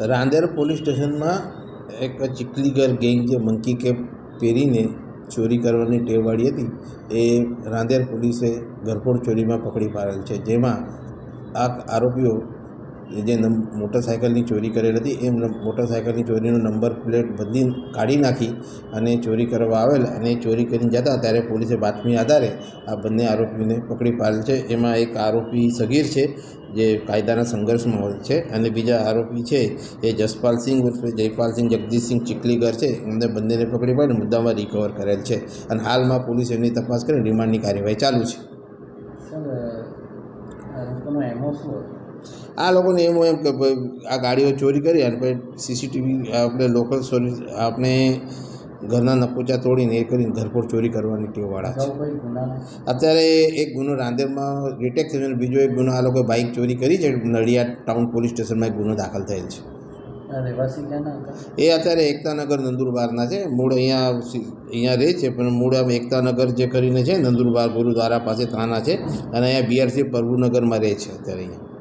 Rander police સ્ટેશનમાં એક Chikligar gang જે મંકી કેપ પહેરીને ચોરી કરવાની ટેવવાળી હતી, એ રાંદેર પોલીસે ઘરફોડ ચોરીમાં પકડી પાડેલ છે. જેમાં આ આરોપીઓ જે મોટરસાયકલની ચોરી કરેલ હતી, એ મોટરસાયકલની ચોરીનો નંબર પ્લેટ બદલી કાઢી નાખી અને ચોરી કરવા આવેલ અને ચોરી કરીને જતા ત્યારે પોલીસે બાતમી આધારે આ બંને આરોપીને પકડી પાડેલ છે. એમાં એક આરોપી સગીર છે, જે કાયદાના સંઘર્ષમાં હોય છે અને બીજા આરોપી છે, એ જસપાલસિંહ ઉર્ફે જયપાલસિંહ જગદીશસિંહ ચીખલીગર છે. એમને બંનેને પકડી પાડીને મુદ્દામાં રિકવર કરેલ છે અને હાલમાં પોલીસ એમની તપાસ કરીને રિમાન્ડની કાર્યવાહી ચાલુ છે. આ લોકોનો એમો હોય એમ કે ભાઈ આ ગાડીઓ ચોરી કરી અને ભાઈ સીસીટીવી આપણે લોકલ સોરી આપણે ઘરના નકોચા તોડીને એ કરીને ઘરપોર ચોરી કરવાની ટેવવાળા છે. અત્યારે એક ગુનો રાંદેરમાં ડિટેક્ટ થયો અને બીજો એક ગુનો આ લોકોએ બાઇક ચોરી કરી છે નડિયાદ ટાઉન પોલીસ સ્ટેશનમાં એક ગુનો દાખલ થયેલ છે. એ અત્યારે એકતાનગર નંદુરબારના છે. મૂળ અહીંયા અહીંયા રહે છે પણ મૂળ આમ એકતાનગર જે કરીને છે નંદુરબાર ગુરુદ્વારા પાસે થાના છે અને અહીંયા બીઆરસી પ્રભુનગરમાં રહે છે અત્યારે અહીંયા.